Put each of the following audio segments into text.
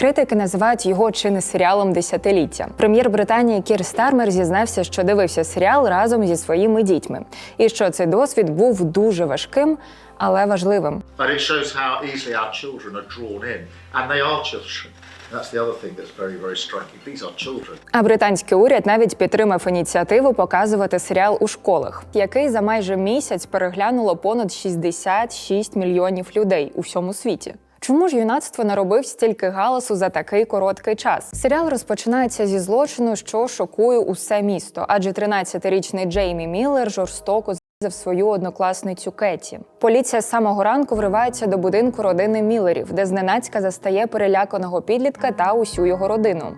Критики називають його чи не серіалом десятиліття. Прем'єр Британії Кір Стармер зізнався, що дивився серіал разом зі своїми дітьми, і що цей досвід був дуже важким, але важливим. That's the other thing that's very, very striking. These are children. А британський уряд навіть підтримав ініціативу показувати серіал у школах, який за майже місяць переглянуло понад 66 мільйонів людей у всьому світі. Чому ж юнацтво наробив стільки галасу за такий короткий час? Серіал розпочинається зі злочину, що шокує усе місто, адже 13-річний Джеймі Міллер жорстоко в свою однокласницю Кеті. Поліція з самого ранку вривається до будинку родини Міллерів, де зненацька застає переляканого підлітка та усю його родину.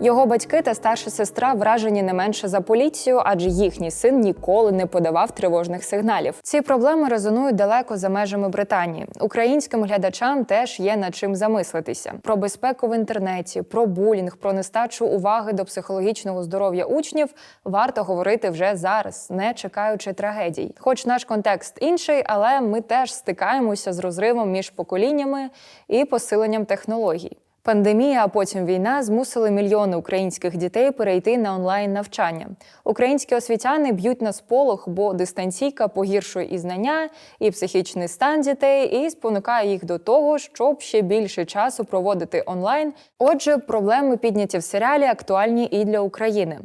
Його батьки та старша сестра вражені не менше за поліцію, адже їхній син ніколи не подавав тривожних сигналів. Ці проблеми резонують далеко за межами Британії. Українським глядачам теж є над чим замислитися про безпеку в інтернеті, про булінг, про нестачу уваги до психологічного здоров'я учнів варто говорити вже зараз, не чекаючи трагедій. Хоч наш контекст інший, але ми теж стикаємося з розривом між поколіннями і посиленням технологій. Пандемія, а потім війна змусили мільйони українських дітей перейти на онлайн навчання. Українські освітяни б'ють на сполох, бо дистанційка погіршує і знання, і психічний стан дітей, і спонукає їх до того, щоб ще більше часу проводити онлайн. Отже, проблеми підняті в серіалі актуальні і для України.